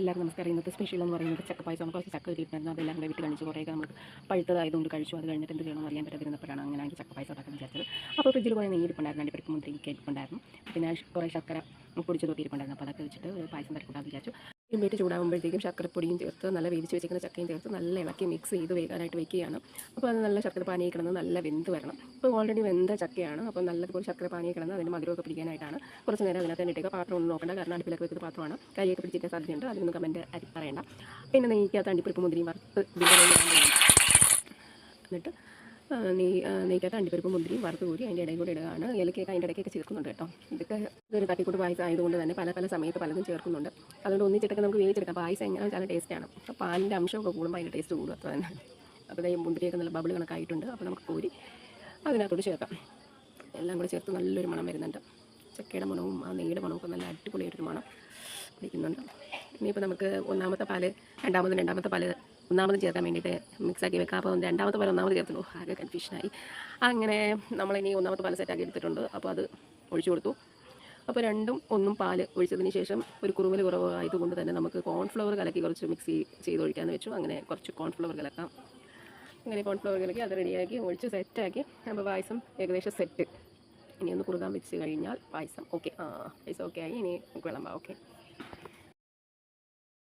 എല്ലാവർക്കും നമസ്കാരം. ഇന്നത്തെ സ്പെഷ്യൽ എന്ന് പറയുന്നത് ചക്ക ചക്കപ്പായസം കുറച്ച് ചക്ക കിട്ടിയിട്ടുണ്ടായിരുന്നു അതെല്ലാം കൂടെ വിട്ട് കഴിച്ചു നമുക്ക് പഴുത്തതായതുകൊണ്ട് കഴിച്ചു. അത് കഴിഞ്ഞിട്ട് എന്ത് ചെയ്യണമെന്ന് അറിയാൻ പറ്റാതിരുന്നപ്പോഴാണ് അങ്ങനെ ചക്ക പായസം ഉണ്ടാക്കാൻ വിചാരിച്ചത്. അപ്പോൾ ഫ്രിഡ്ജിൽ കുറേ നെയ്യ് ഇരിപ്പുണ്ടായിരുന്നു രണ്ട് പരിപ്പ് മുന്തിരി ഇരിപ്പുണ്ടായിരുന്നു പിന്നെ കുറേ ശർക്കര പൊടിച്ച് തൊട്ടി ഇരിപ്പുണ്ടായിരുന്നു. അപ്പോൾ അതൊക്കെ വെച്ചിട്ട് ഒരു പായസം തരക്കൂടാന്ന് വിചാരിച്ചു. ഇരുമ്പേറ്റ് ചൂടാകുമ്പോഴത്തേക്കും ശർക്കരപ്പൊടിയും ചേർത്ത് നല്ല വേവിച്ച് വെച്ചിരിക്കുന്ന ചക്കയും ചേർത്ത് നല്ല ഇളക്കി മിക്സ് ചെയ്ത് വേകാനായിട്ട് വെക്കുകയാണ്. അപ്പോൾ അത് നല്ല ശർക്കര പാനിയിൽ കിടന്ന് നല്ല വെന്ത് വരണം. ഇപ്പോൾ ഓൾറെഡി വെന്ത ചക്കയാണ്. അപ്പോൾ നല്ലതുപോലെ ശർക്കര പാനിയിൽ കിടന്ന് അതിന് മധുരമൊക്കെ പിടിക്കാനായിട്ടാണ്. കുറച്ച് നേരം അതിനകത്ത് തന്നെ ഇട്ടേക്കുക. പാത്രം ഒന്നും നോക്കേണ്ട. കാരണം അടുപ്പിലൊക്കെ വെക്കുന്ന പാത്രമാണ്. കൈയൊക്കെ പിടിച്ചിരിക്കാൻ സാധ്യതയുണ്ട്. അതിനൊന്നും കമന്റ് അരി പറയേണ്ട. പിന്നെ നെയ്ക്കകത്ത് അണ്ടിപ്പരിപ്പ് മുതിരി വറുത്ത്. എന്നിട്ട് ആ, നെയ്ക്കകത്ത് അണ്ടിപ്പരിപ്പ് മുന്തിരിയും വറുത്ത് കൂടി അതിന്റെ ഇടയിൽ കൂടി ഇടുകയാണ്. ഏലക്കൊക്കെ അതിന്റെ ഇടയ്ക്കൊക്കെ ചേർക്കുന്നുണ്ട് കേട്ടോ. ഇതൊക്കെ ഇതൊരു തട്ടിക്കൂട്ട് പായസം ആയതുകൊണ്ട് തന്നെ പല പല സമയത്ത് പലതും ചേർക്കുന്നുണ്ട്. അതുകൊണ്ട് ഒന്നിച്ചിട്ടൊക്കെ നമുക്ക് വേവിച്ചെടുക്കാം. പായസം എങ്ങനെ വെച്ചാലും ടേസ്റ്റാണ് അപ്പോൾ പാലിന്റെ അംശമൊക്കെ കൂടുമ്പോൾ അതിന്റെ ടേസ്റ്റ് കൂടും അത്ര തന്നെ. അപ്പോൾ ഈ മുന്തിരിയൊക്കെ നല്ല ബബിൾ കണക്കായിട്ടുണ്ട് അപ്പോൾ നമുക്ക് കൂരി അതിനകത്തോട്ട് ചേർക്കാം. എല്ലാം കൂടി ചേർത്ത് നല്ലൊരു മണം വരുന്നുണ്ട്. ചക്കയുടെ മണവും ആ നെയ്യുടെ മണവും ഒക്കെ നല്ല അടിപൊളിയായിട്ടൊരു മണം പിടിക്കുന്നുണ്ട്. ഇനിയിപ്പോൾ നമുക്ക് ഒന്നാമത്തെ പാൽ രണ്ടാമതും രണ്ടാമത്തെ പാൽ ഒന്നാമതും ചേർക്കാൻ വേണ്ടിയിട്ട് മിക്സാക്കി വെക്കാം. അപ്പോൾ രണ്ടാമത്തെ പാൽ ഒന്നാമത് ചേർത്തുള്ളൂ ആകെ കൺഫ്യൂഷനായി അങ്ങനെ നമ്മളിനി ഒന്നാമത്തെ പാൽ സെറ്റാക്കി എടുത്തിട്ടുണ്ട്. അപ്പോൾ അത് ഒഴിച്ചു കൊടുത്തു. അപ്പോൾ രണ്ടും ഒന്നും പാൽ ഒഴിച്ചതിന് ശേഷം ഒരു കുറുവൽ കുറവ് ആയതുകൊണ്ട് തന്നെ നമുക്ക് കോൺഫ്ലവർ കലക്കി കുറച്ച് മിക്സ് ചെയ്ത് ഒഴിക്കാമെന്ന് വെച്ചു. അങ്ങനെ കുറച്ച് കോൺഫ്ലവർ കലക്കാം. അങ്ങനെ കോൺഫ്ലവർ കലക്കി അത് റെഡിയാക്കി ഒഴിച്ച് സെറ്റാക്കി അപ്പോൾ പായസം ഏകദേശം സെറ്റ് ഇനി ഒന്ന് കുറുകാൻ വെച്ച് കഴിഞ്ഞാൽ പായസം ഓക്കെ ആ പായസം ഓക്കെ ആയി. ഇനി നമുക്ക് വിളമ്പാം. ഓക്കെ